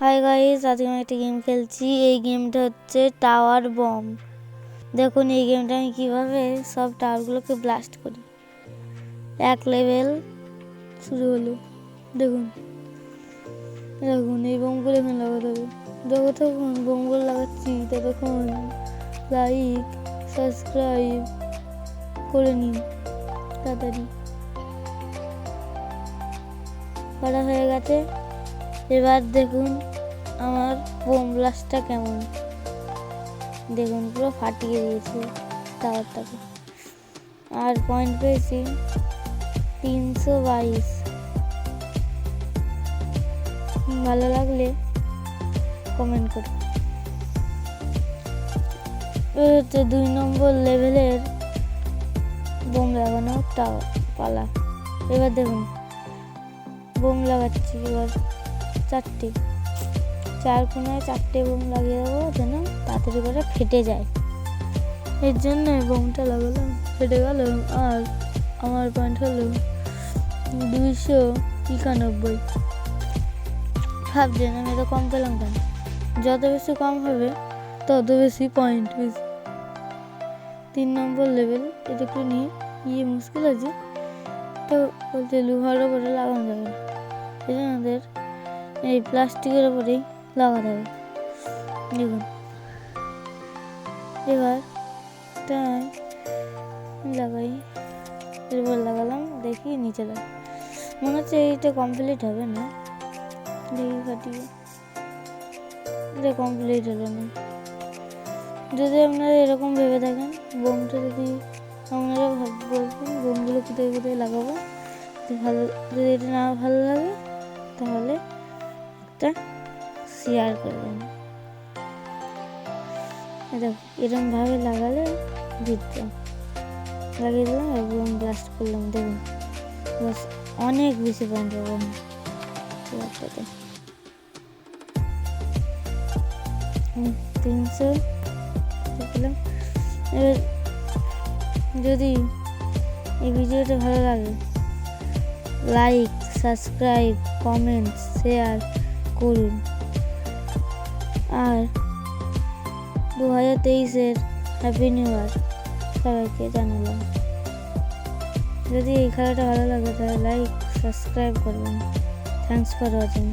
Hi guys আজকে আমি একটা গেম খেলছি। এই গেমটা হচ্ছে টাওয়ার বম দেখুন, এই গেমটা আমি কীভাবে সব টাওয়ারগুলোকে ব্লাস্ট করি। এক লেভেল শুরু হলো। দেখুন। দেখুন, এই বোমগুলো এখানে লাগাতে হবে। দেখো তখন বোমগুলো লাগাচ্ছি। ততক্ষণ লাইক সাবস্ক্রাইব করে নিন। তাড়াতাড়ি। করা হয়ে গেছে? এবার দেখুন আমার বোম ব্লাস্টটা কেমন। দেখুন পুরো ফাটিয়ে দিয়েছে টাওয়ারটাকে। আর পয়েন্ট পেয়েছি তিনশো বাইশ। ভালো লাগলে কমেন্ট করুন। হচ্ছে দুই নম্বর লেভেলের বোম লাগানো টাওয়ার পালা। এবার দেখুন বোম লাগাচ্ছি এবার। চারটে। চার কোনায় চারটে বোম লাগিয়ে দেবো, যেন তাড়াতাড়ি করে ফেটে যায়। এর জন্য বোমটা লাগালাম, ফেটে গেল আর আমার পয়েন্ট হলো দুইশো একানব্বই। ভাবছেন, আমি এত কম পেলাম কেন? যত বেশি কম হবে, তত বেশি পয়েন্ট বেশি। তিন নম্বর লেভেল এটা একটু নিয়ে ইয়ে মুশকিল আছে। তো বলতে লোহার ওপরে লাগানো যাবে না। এই প্লাস্টিকের ওপরেই লাগাতে হবে। দেখুন। এবার লাগাই। এরপর লাগালাম, দেখি নিচে লাগ মনে হচ্ছে এইটা কমপ্লিট হবে না। দেখি ফাটিয়ে এটা কমপ্লিট হলো না। যদি আপনারা এরকম ভেবে থাকেন বোমটা যদি আপনারা বলবেন বোমগুলো কোথায় কোথায় লাগাবো ভালো যদি এটা না ভালো লাগে একটা শেয়ার করবেন। দেখো এরকমভাবে লাগালে জিততাম লাগিয়ে দিলাম এবং ব্লাস্ট করলাম, দেখুন। বাস অনেক বেশি পয়েন্ট পাবো আমি তিনশো দেখলাম এবার যদি এই ভিডিওটা ভালো লাগে লাইক সাবস্ক্রাইব কমেন্ট শেয়ার করুন। আর দু হাজার তেইশের হ্যাপি নিউ ইয়ার সবাইকে জানালাম। যদি এই খেলাটা ভালো লাগে তাহলে লাইক সাবস্ক্রাইব করবেন। Thanks for watching